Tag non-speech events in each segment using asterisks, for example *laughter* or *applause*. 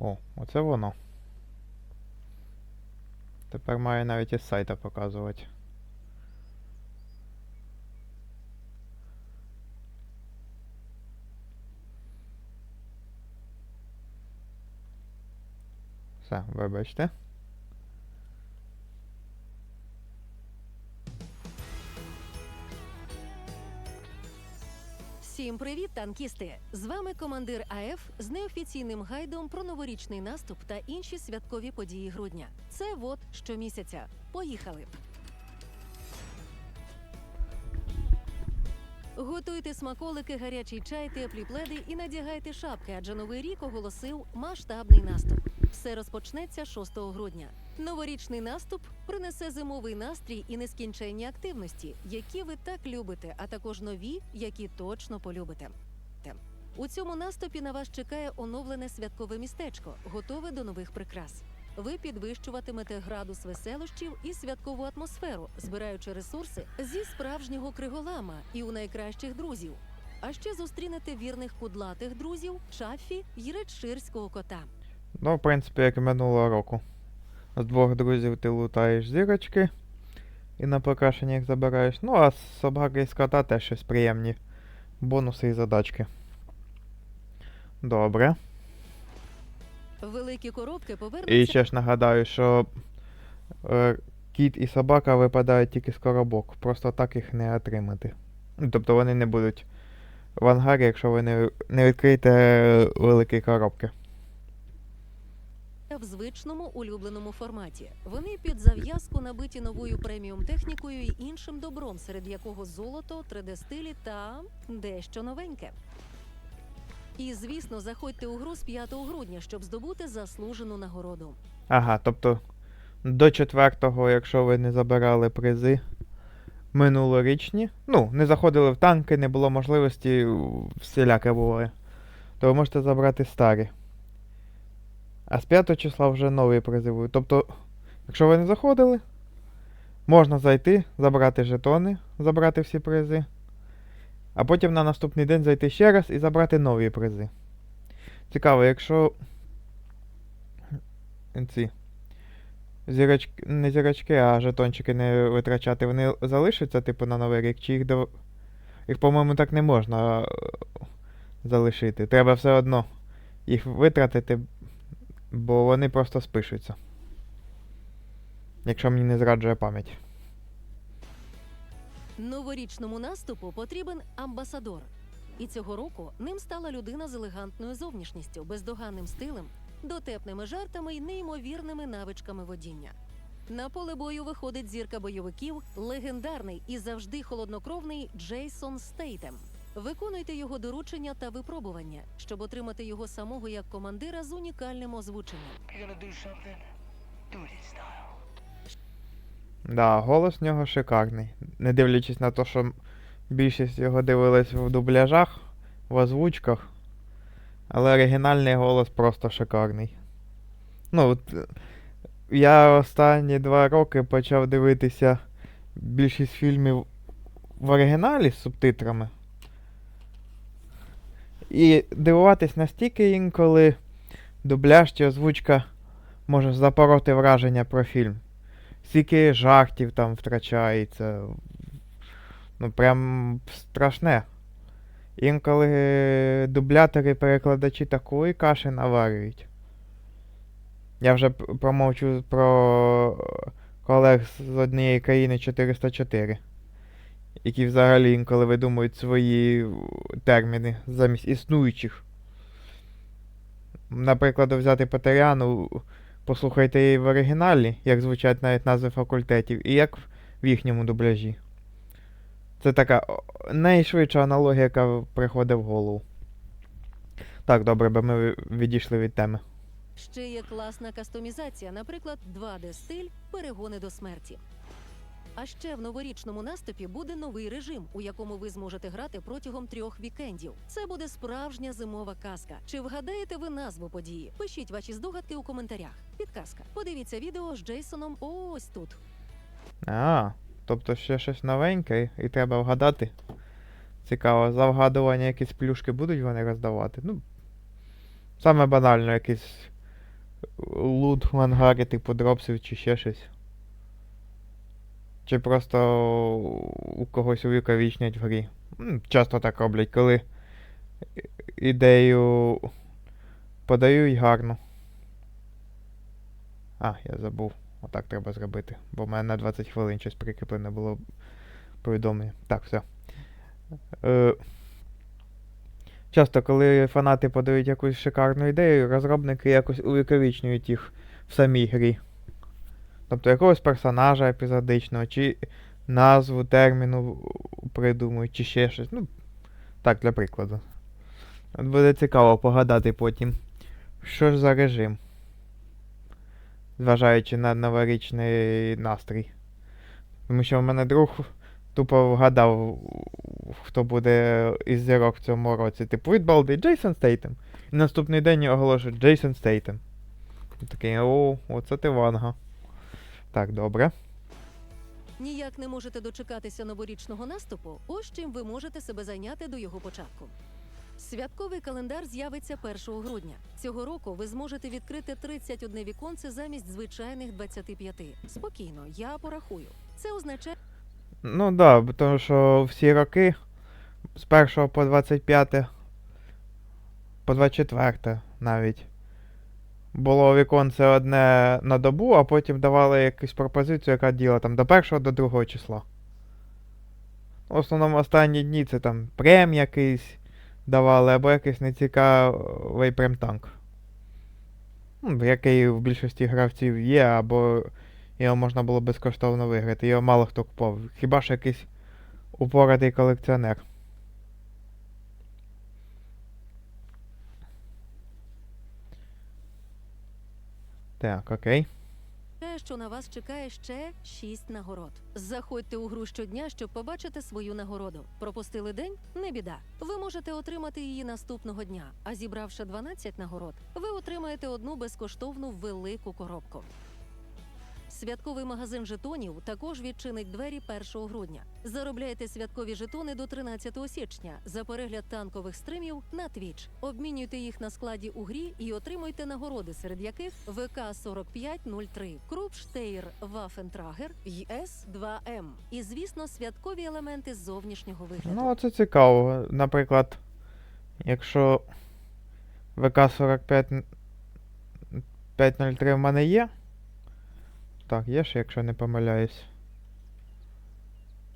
О, оце воно. Тепер має навіть із сайта показувати. Все, вибачте. Всім привіт, танкісти! З вами командир АФ з неофіційним гайдом про новорічний наступ та інші святкові події грудня. Це вот щомісяця. Поїхали! Готуйте смаколики, гарячий чай, теплі пледи і надягайте шапки, адже новий рік оголосив масштабний наступ. Все розпочнеться 6 грудня. Новорічний наступ принесе зимовий настрій і нескінченні активності, які ви так любите, а також нові, які точно полюбите. У цьому наступі на вас чекає оновлене святкове містечко, готове до нових прикрас. Ви підвищуватимете градус веселощів і святкову атмосферу, збираючи ресурси зі справжнього криголама і у найкращих друзів. А ще зустрінете вірних кудлатих друзів Чаффі й редширського кота. Ну, в принципі, як і минулого року. З двох друзів ти лутаєш зірочки і на покращення їх забираєш. Ну, а з собаки і з кота теж щось приємні. Бонуси і задачки. Добре. Великі коробки повернуться І ще ж нагадаю, що е, кіт і собака випадають тільки з коробок. Просто так їх не отримати. Тобто вони не будуть в ангарі, якщо ви не, не відкриєте е, великі коробки. В звичному улюбленому форматі. Вони під зав'язку набиті новою преміум технікою і іншим добром, серед якого золото, 3D-стилі та дещо новеньке. І звісно, заходьте у гру з 5 грудня, щоб здобути заслужену нагороду. Ага, тобто до четвертого, якщо ви не забирали призи минулорічні, ну, не заходили в танки, не було можливості, всіляке буває, то ви можете забрати старі. А з 5 числа вже нові призи будуть. Тобто, якщо ви не заходили, можна зайти, забрати жетони, забрати всі призи. А потім на наступний день зайти ще раз і забрати нові призи. Цікаво, якщо ці зірочки, не зірочки, а жетончики не витрачати, вони залишаться, типу, на новий рік, чи їх до. Їх, по-моєму, так не можна е, залишити. Треба все одно їх витратити, бо вони просто спишуться. Якщо мені не зраджує пам'ять. Новорічному наступу потрібен амбасадор. І цього року ним стала людина з елегантною зовнішністю, бездоганним стилем, дотепними жартами і неймовірними навичками водіння. На поле бою виходить зірка бойовиків, легендарний і завжди холоднокровний Джейсон Стейтем. Виконуйте його доручення та випробування, щоб отримати його самого як командира з унікальним озвученням. Да, голос в нього шикарний. Не дивлячись на те, що більшість його дивилась в дубляжах, в озвучках. Але оригінальний голос просто шикарний. Ну, от, я останні два роки почав дивитися більшість фільмів в оригіналі з субтитрами. І дивуватись настільки інколи дубляж чи озвучка може запороти враження про фільм стільки жартів там втрачається. Ну, прям страшне. Інколи дублятори, перекладачі такої каші наварюють. Я вже промовчу про колег з однієї країни 404, які взагалі інколи видумують свої терміни замість існуючих. Наприклад, взяти Патеряну, Послухайте її в оригіналі, як звучать навіть назви факультетів, і як в їхньому дубляжі. Це така найшвидша аналогія, яка приходить в голову. Так, добре, бо ми відійшли від теми. Ще є класна кастомізація, наприклад, 2D-стиль перегони до смерті. А ще в новорічному наступі буде новий режим, у якому ви зможете грати протягом трьох вікендів. Це буде справжня зимова казка. Чи вгадаєте ви назву події? Пишіть ваші здогадки у коментарях. Підказка. Подивіться відео з Джейсоном ось тут. А, тобто ще щось новеньке, і треба вгадати. Цікаво, за вгадування якісь плюшки будуть вони роздавати. Ну, саме банально, якийсь лут в ангарі, типу дропсів чи ще щось. Чи просто у когось увіковічнять в грі. Часто так роблять, коли ідею подають гарно. А, я забув. Отак треба зробити. Бо в мене на 20 хвилин щось прикріплене було повідомлення. Так, все. Е, часто, коли фанати подають якусь шикарну ідею, розробники якось увіковічнюють їх в самій грі. Тобто якогось персонажа епізодичного, чи назву терміну придумують, чи ще щось. Ну, так, для прикладу. От буде цікаво погадати потім, що ж за режим. Зважаючи на новорічний настрій. Тому що в мене друг тупо вгадав, хто буде із зірок в цьому році. Типу від балди Джейсон Стейтем. І наступний день оголошують Джейсон Стейтем. Такий, о, оце ти ванга. Так, добре. Ніяк не можете дочекатися новорічного наступу. Ось чим ви можете себе зайняти до його початку. Святковий календар з'явиться 1 грудня. Цього року ви зможете відкрити 31 віконце замість звичайних 25. Спокійно, я порахую. Це означає, Ну да, тому що всі роки з 1 по 25, по 24 навіть. Було віконце одне на добу, а потім давали якусь пропозицію, яка діла там до 1 до 2 числа. В основному останні дні це там прем якийсь давали, або якийсь нецікавий прем-танк. Ну, який в більшості гравців є, або його можна було безкоштовно виграти. Його мало хто купав. Хіба ж якийсь упоратий колекціонер. Так, окей. що на вас чекає ще шість нагород. Заходьте у гру щодня, щоб побачити свою нагороду. Пропустили день? Не біда. Ви можете отримати її наступного дня. А зібравши 12 нагород, ви отримаєте одну безкоштовну велику коробку. Святковий магазин жетонів також відчинить двері 1 грудня. Заробляйте святкові жетони до 13 січня за перегляд танкових стримів на Twitch. Обмінюйте їх на складі у грі і отримуйте нагороди, серед яких ВК 4503, Крупштейр Вафентрагер й С2М. І, звісно, святкові елементи зовнішнього вигляду. Ну, це цікаво. Наприклад, якщо ВК-45 503 в мене є. Так, є ж, якщо не помиляюсь.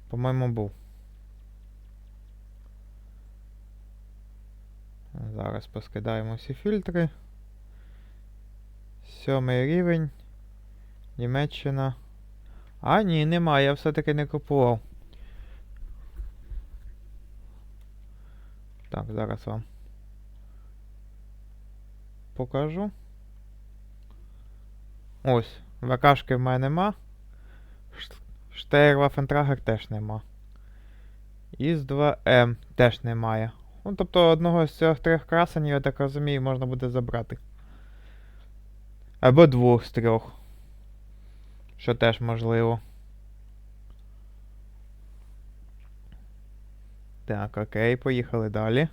По-моєму, був. Зараз поскидаємо всі фільтри. Сьомий рівень. Німеччина. А, ні, немає, я все-таки не купував. Так, зараз вам покажу. Ось, ВКшки в мене нема. Штейр Вафентрагер теж нема. Із 2М теж немає. Ну, тобто одного з цих трьох красень, я так розумію, можна буде забрати. Або двох з трьох. Що теж можливо. Так, окей, поїхали далі.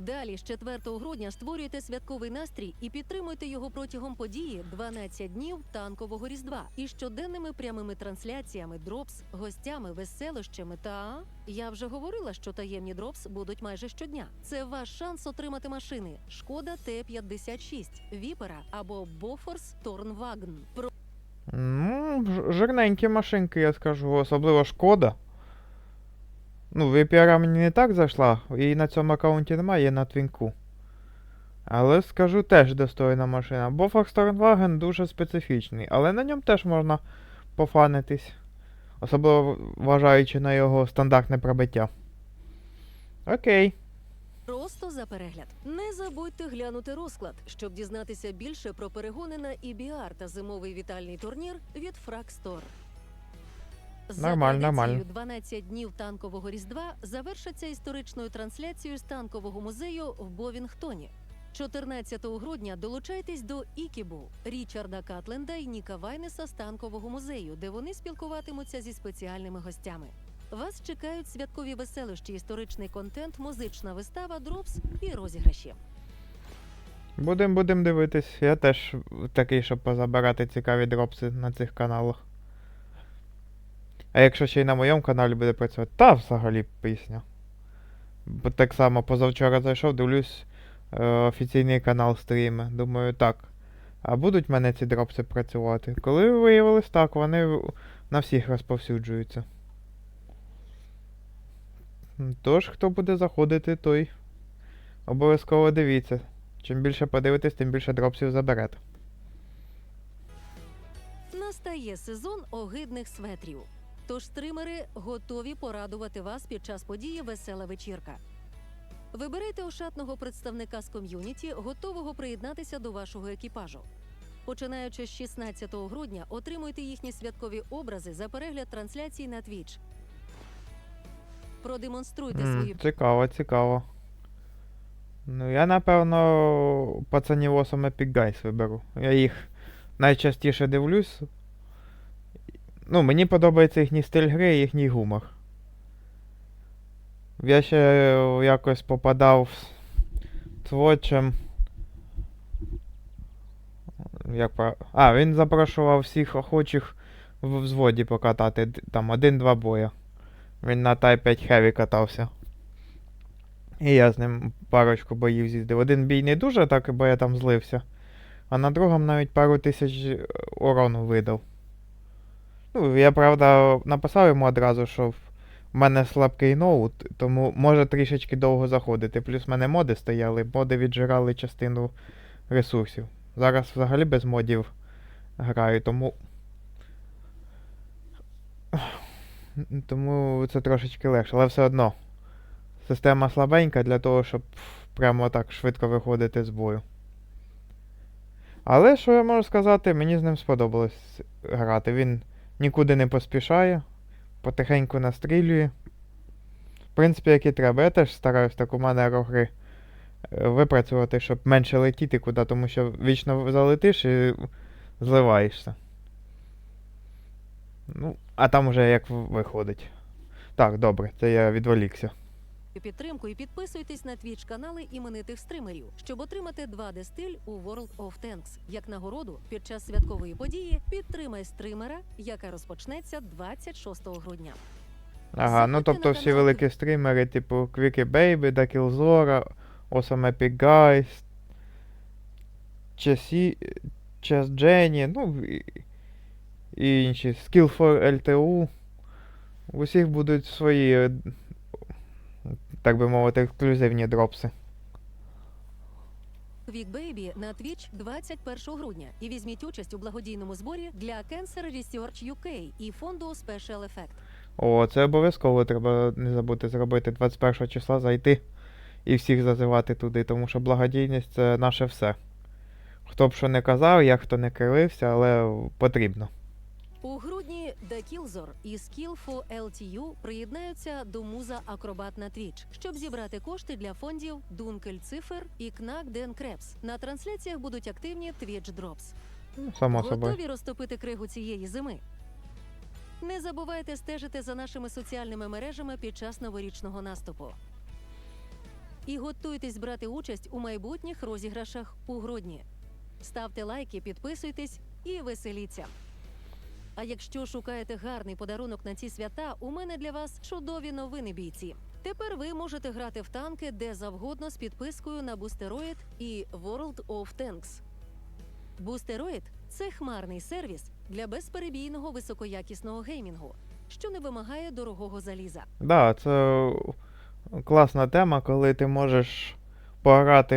Далі з 4 грудня створюйте святковий настрій і підтримуйте його протягом події 12 днів танкового різдва і щоденними прямими трансляціями, дропс, гостями, веселощами та я вже говорила, що таємні дропс будуть майже щодня. Це ваш шанс отримати машини Шкода Т-56, Віпера або Бофорс Торнвагн. Ну, жирненькі машинки, я скажу, особливо шкода. Ну, VPR мені не так зайшла, і на цьому аккаунті немає, є на твінку. Але скажу теж достойна машина. Бо Volkswagen дуже специфічний, але на ньому теж можна пофанитись. Особливо вважаючи на його стандартне пробиття. Окей. Просто за перегляд. Не забудьте глянути розклад, щоб дізнатися більше про перегони на EBR та зимовий вітальний турнір від Fragstore. Нормально, нормально. 12 днів танкового різдва завершаться історичною трансляцією з танкового музею в Бовінгтоні. 14 грудня долучайтесь до Ікібу Річарда Катленда і Ніка Вайнеса з танкового музею, де вони спілкуватимуться зі спеціальними гостями. Вас чекають святкові веселощі, історичний контент, музична вистава, дропс і розіграші. Будем, будем дивитись. Я теж такий, щоб позабирати цікаві дропси на цих каналах. А якщо ще й на моєму каналі буде працювати, та взагалі пісня. Бо так само позавчора зайшов, дивлюсь е, офіційний канал стріми. Думаю, так. А будуть в мене ці дропси працювати? Коли виявилось так, вони на всіх розповсюджуються. Тож, хто буде заходити, той обов'язково дивіться. Чим більше подивитесь, тим більше дропсів заберете. Настає сезон огидних светрів. Тож стримери готові порадувати вас під час події Весела вечірка. Вибирайте ошатного представника з ком'юніті, готового приєднатися до вашого екіпажу. Починаючи з 16 грудня, отримуйте їхні святкові образи за перегляд трансляцій на Twitch. Продемонструйте М, свої Цікаво, цікаво. Ну, я, напевно, пацанів саме Epic Guys виберу. Я їх найчастіше дивлюсь. Ну, мені подобається їхній стиль гри і їхній гумор. Я ще е, якось попадав з Твотчем. Як про... А, він запрошував всіх охочих в взводі покатати. Там один-два боя. Він на Type 5 Heavy катався. І я з ним парочку боїв з'їздив. Один бій не дуже так, бо я там злився. А на другому навіть пару тисяч е, урону видав. Ну, я правда написав йому одразу, що в мене слабкий ноут, тому може трішечки довго заходити. Плюс в мене моди стояли, моди віджирали частину ресурсів. Зараз взагалі без модів граю, тому. *sighs* Тому це трошечки легше, але все одно. Система слабенька для того, щоб прямо так швидко виходити з бою. Але що я можу сказати, мені з ним сподобалось грати. Він нікуди не поспішає, потихеньку настрілює. В принципі, як і треба. Я теж стараюсь таку манеру гри е, випрацювати, щоб менше летіти куди, тому що вічно залетиш і зливаєшся. Ну, а там уже як виходить. Так, добре, це я відволікся. Підтримку і підписуйтесь на твіч канали іменитих стримерів, щоб отримати 2D стиль у World of Tanks. Як нагороду під час святкової події підтримай стримера, яка розпочнеться 26 грудня. Ага, ну тобто всі великі стрімери, типу Quickie Baby, Dakilzora, Awesome Epic Guys, Chess Jenny, ну і, і інші. Skill for LTU. У усіх будуть свої, так би мовити, ексклюзивні дропси. Квікбейбі на Twitch 21 грудня і візьміть участь у благодійному зборі для Cancer Research UK і фонду Special Effect. О, це обов'язково треба не забути зробити 21 числа зайти і всіх зазивати туди, тому що благодійність це наше все. Хто б що не казав, як хто не кривився, але потрібно. У грудні The Killzor і Skillful LTU приєднаються до муза Акробат на Twitch, щоб зібрати кошти для фондів Дункель Цифер і Кнак Ден Крепс. На трансляціях будуть активні Twitch Drops. Ну, Само собою. Готові розтопити кригу цієї зими? Не забувайте стежити за нашими соціальними мережами під час новорічного наступу. І готуйтесь брати участь у майбутніх розіграшах у грудні. Ставте лайки, підписуйтесь і веселіться. А якщо шукаєте гарний подарунок на ці свята, у мене для вас чудові новини, бійці. Тепер ви можете грати в танки де завгодно з підпискою на Boosteroid і World of Tanks. Boosteroid – це хмарний сервіс для безперебійного високоякісного геймінгу, що не вимагає дорогого заліза. Да, це класна тема, коли ти можеш пограти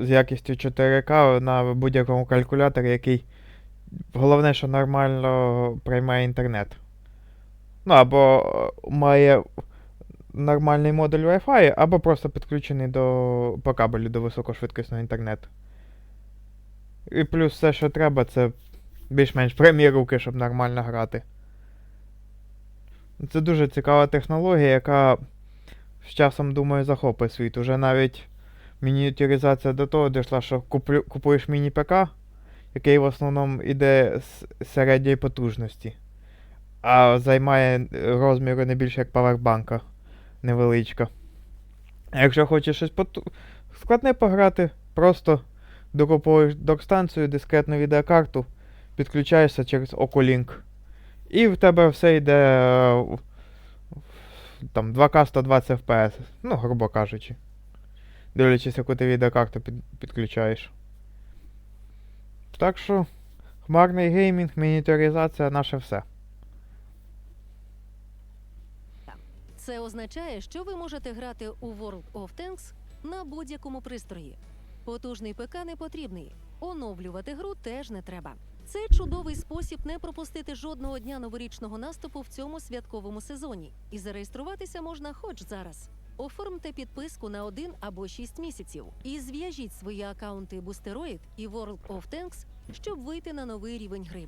з якістю 4К на будь-якому калькуляторі, який головне, що нормально приймає інтернет. Ну, або е, має нормальний модуль Wi-Fi, або просто підключений до, по кабелю до високошвидкісного інтернету. І плюс все, що треба, це більш-менш прямі руки, щоб нормально грати. Це дуже цікава технологія, яка з часом, думаю, захопить світ. Уже навіть мініатюризація до того дійшла, що куплю, купуєш міні-ПК, який в основному іде з середньої потужності, а займає е, розміру не більше як павербанка невеличка. А якщо хочеш щось поту... складне пограти, просто докуповуєш док-станцію, дискретну відеокарту, підключаєшся через Oculink. І в тебе все йде е, там 2К 120 FPS, ну, грубо кажучи. Дивлячись, яку ти відеокарту під, підключаєш. Так що, хмарний геймінг, мініатюризація наше все. Це означає, що ви можете грати у World of Tanks на будь-якому пристрої. Потужний ПК не потрібний. Оновлювати гру теж не треба. Це чудовий спосіб не пропустити жодного дня новорічного наступу в цьому святковому сезоні. І зареєструватися можна хоч зараз. Оформте підписку на один або шість місяців і зв'яжіть свої акаунти Boosteroid і World of Tanks, щоб вийти на новий рівень гри.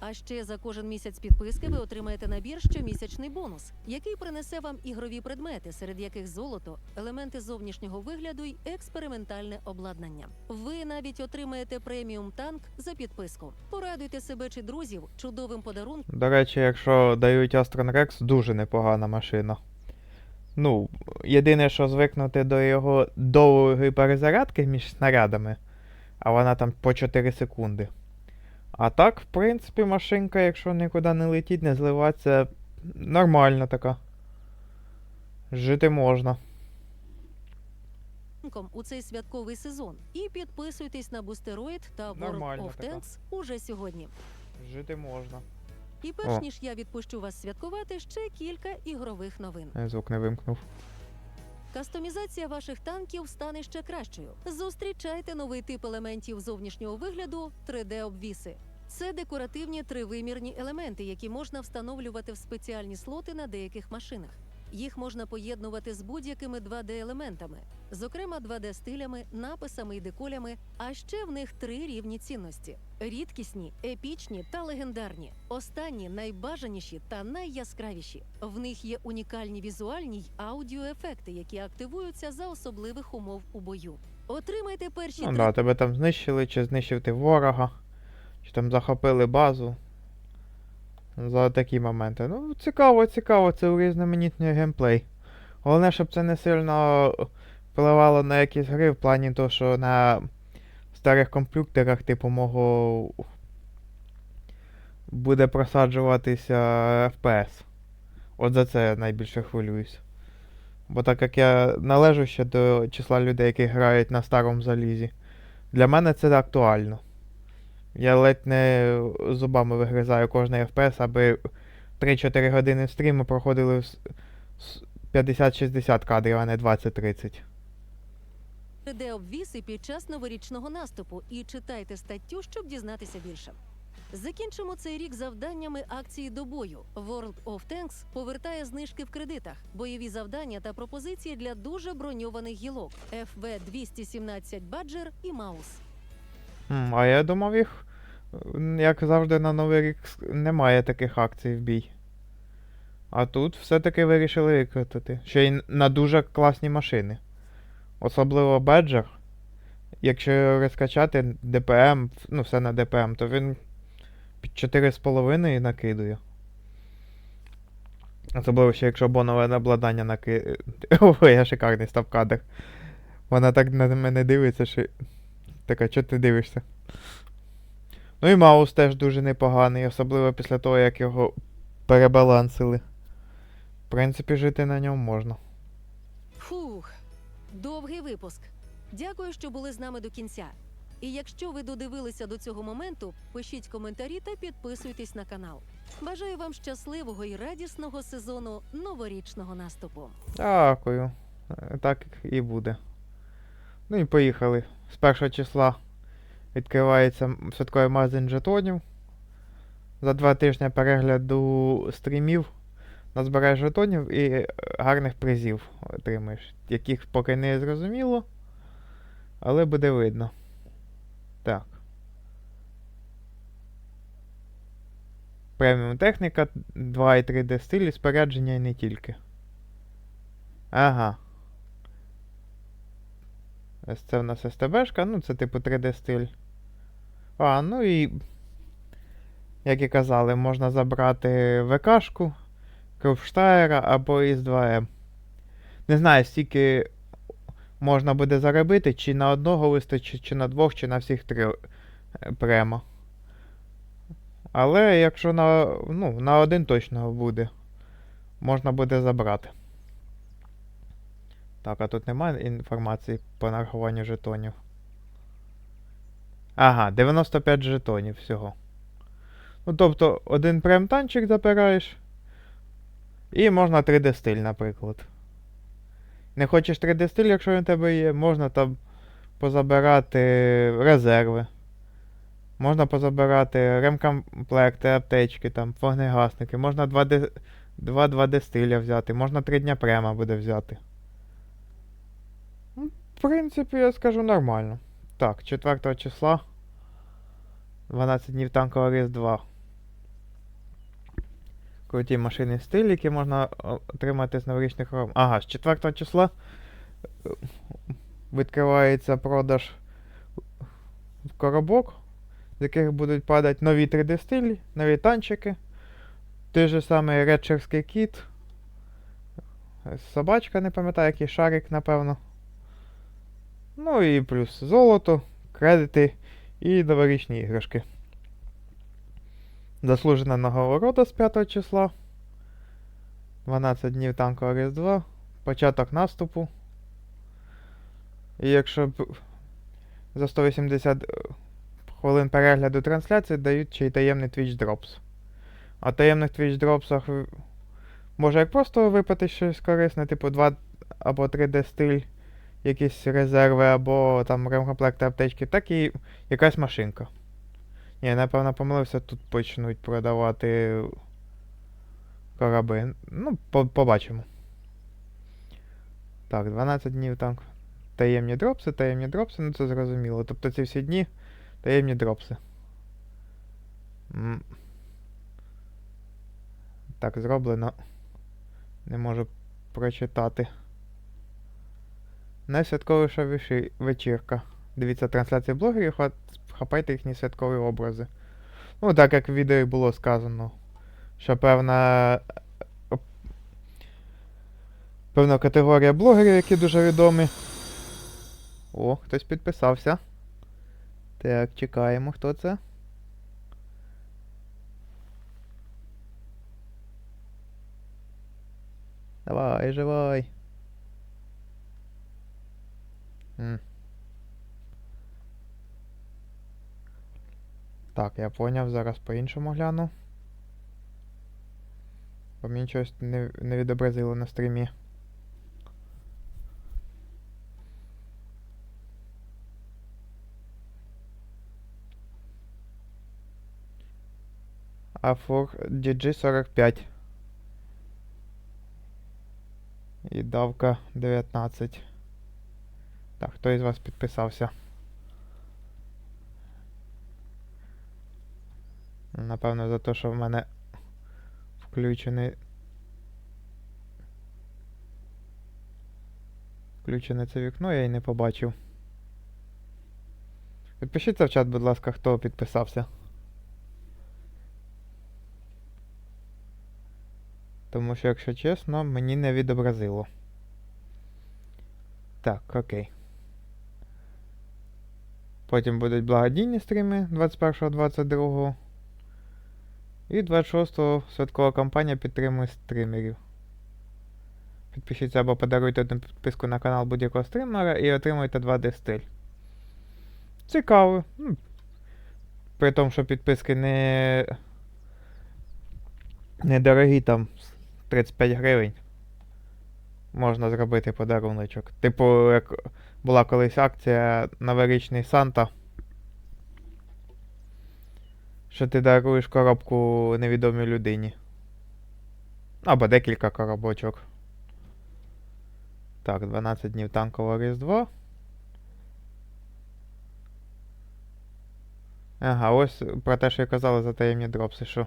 А ще за кожен місяць підписки ви отримаєте набір щомісячний бонус, який принесе вам ігрові предмети, серед яких золото, елементи зовнішнього вигляду й експериментальне обладнання. Ви навіть отримаєте преміум танк за підписку. Порадуйте себе чи друзів чудовим подарунком. До речі, якщо дають Astron Rex, дуже непогана машина. Ну, єдине, що звикнути до його довгої перезарядки між снарядами, а вона там по 4 секунди. А так, в принципі, машинка, якщо нікуди не летіть, не зливатися, нормальна така. Жити можна. у цей святковий сезон і підписуйтесь на Boosteroid та World Нормальна of така. Tanks уже сьогодні. Жити можна. І перш О. ніж я відпущу вас святкувати, ще кілька ігрових новин. Я звук не вимкнув. Кастомізація ваших танків стане ще кращою. Зустрічайте новий тип елементів зовнішнього вигляду 3D-обвіси. Це декоративні тривимірні елементи, які можна встановлювати в спеціальні слоти на деяких машинах. Їх можна поєднувати з будь-якими 2D-елементами, зокрема 2D-стилями, написами і деколями. А ще в них три рівні цінності: рідкісні, епічні та легендарні. Останні найбажаніші та найяскравіші. В них є унікальні візуальні й аудіоефекти, які активуються за особливих умов у бою. Отримайте перші Ну три да, тебе там знищили, чи знищив ти ворога, чи там захопили базу. За такі моменти. Ну, цікаво, цікаво, це урізноманітний геймплей. Головне, щоб це не сильно впливало на якісь гри в плані того, що на старих комп'ютерах, типу, мого буде просаджуватися FPS. От за це я найбільше хвилююсь. Бо так як я належу ще до числа людей, які грають на старому залізі, для мене це актуально. Я ледь не зубами вигризаю кожний FPS, аби 3-4 години стріму проходили в с- с- 50-60 кадрів, а не 20-30. 3D-обвіси під час новорічного наступу і читайте статтю, щоб дізнатися більше. Закінчимо цей рік завданнями акції до бою. World of Tanks повертає знижки в кредитах, бойові завдання та пропозиції для дуже броньованих гілок FV-217 Badger і Маус. А я думав їх, як завжди, на Новий рік немає таких акцій в бій. А тут все-таки вирішили викрутити. Ще й на дуже класні машини. Особливо Badger. Якщо розкачати ДПМ, ну все на ДПМ, то він під 4,5 накидує. Особливо ще якщо бонове обладнання накидає. *laughs* Ой, я шикарний став кадр. Вона так на мене дивиться, що. Така, чого ти дивишся? Ну і Маус теж дуже непоганий, особливо після того, як його перебалансили. В принципі, жити на ньому можна. Фух, довгий випуск. Дякую, що були з нами до кінця. І якщо ви додивилися до цього моменту, пишіть коментарі та підписуйтесь на канал. Бажаю вам щасливого і радісного сезону новорічного наступу. Дякую. Е, Так і буде. Ну і поїхали. З першого числа відкривається святковий магазин жетонів. За два тижні перегляду стрімів назбираєш жетонів і е, гарних призів отримаєш, яких поки не зрозуміло, але буде видно. Так. Преміум техніка, 2 і 3D стилі, спорядження і не тільки. Ага. Це в нас СТБшка, ну це типу 3D стиль. А, ну і. Як і казали, можна забрати ВКшку, Кровштайра або із 2М. Не знаю, стільки можна буде заробити, чи на одного вистачить, чи на двох, чи на всіх три е, прямо. Але якщо на, ну, на один точно буде, можна буде забрати. Так, а тут немає інформації по нарахуванню жетонів. Ага, 95 жетонів всього. Ну, тобто, один прем-танчик забираєш. І можна 3D стиль, наприклад. Не хочеш 3D стиль, якщо він у тебе є, можна там позабирати резерви. Можна позабирати ремкомплекти, аптечки, там, вогнегасники. Можна 2D, 2 2D стиля взяти, можна 3 дня према буде взяти. В принципі, я скажу нормально. Так, 4 числа. 12 днів танкового різдва. Круті машини стиль, які можна отримати з новорічних ром. Ага, з 4 числа е, відкривається продаж коробок, з яких будуть падати нові 3D стилі, нові танчики. Той же самий редшерський кіт. е, Собачка, не пам'ятаю, який шарик, напевно. Ну і плюс золото, кредити і новорічні іграшки. Заслужена нагорода з 5 числа. 12 днів танкового різдва. Початок наступу. І якщо б за 180 е, хвилин перегляду трансляції дають ще й таємний Twitch Drops. А таємних Twitch Dropsах може як просто випити щось корисне, типу 2 або 3D стиль, якісь резерви, або там ремкомплекти аптечки, так і якась машинка. Ні, напевно, помилився, тут почнуть продавати кораби. Ну, по- побачимо. Так, 12 днів там. Таємні дропси, таємні дропси, ну це зрозуміло. Тобто ці всі дні таємні дропси. М. Так, зроблено. Не можу прочитати. Найсвятковіша виши- вечірка. Дивіться трансляції блогерів, хапайте їхні святкові образи. Ну, так як в відео було сказано, що певна. Певна категорія блогерів, які дуже відомі. О, хтось підписався. Так, чекаємо, хто це. Давай, живай. М. Так, я поняв, зараз по-іншому гляну. Бо мені щось не, не відобразило на стрімі. Афур DG45. І давка 19. Так, хто із вас підписався? Напевно, за те, що в мене включений. Включене це вікно, я й не побачив. Підпишіться в чат, будь ласка, хто підписався. Тому що, якщо чесно, мені не відобразило. Так, окей. Потім будуть благодійні стріми 21-22. І 26-го святкова кампанія підтримує стрімерів. Підпишіться або подаруйте одну підписку на канал будь-якого стрімера і отримуйте 2D стиль. Цікаво. При тому, що підписки не. Недорогі там 35 гривень. Можна зробити подаруночок. Типу, як була колись акція Новорічний Санта. Що ти даруєш коробку невідомій людині. Або декілька коробочок. Так, 12 днів танкового різдва. Ага, ось про те, що я казали за таємні дропси, що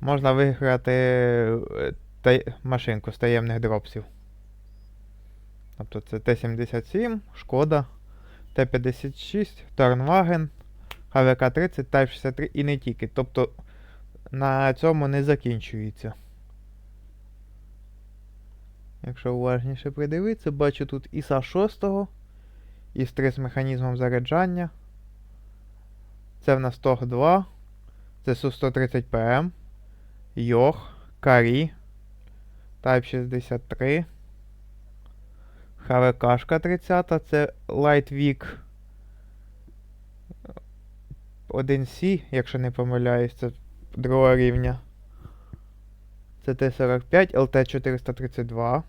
можна виграти е, та... машинку з таємних дропсів. Тобто це Т-77, Шкода, Т-56, Торнваген, ХВК-30, Type 63 і не тільки. Тобто на цьому не закінчується. Якщо уважніше придивитися, бачу тут ІСа 6, ІС-3 з механізмом заряджання. Це в нас ТОГ 2, це Су-130ПМ, Йох, Карі, Type 63, ХВКшка 30, це Lightwing 1C, якщо не помиляюсь, це другого рівня. Це Т-45, ЛТ-432.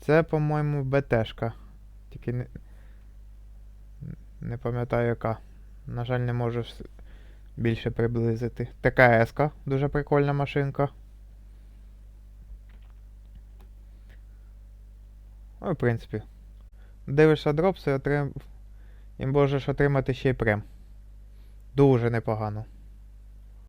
Це, по-моєму, БТшка. Тільки не, не пам'ятаю яка. На жаль, не можу більше приблизити. ТКС-ка, дуже прикольна машинка. Ну, в принципі. Дивишся дропси, отрим... і можеш отримати ще й прем. Дуже непогано.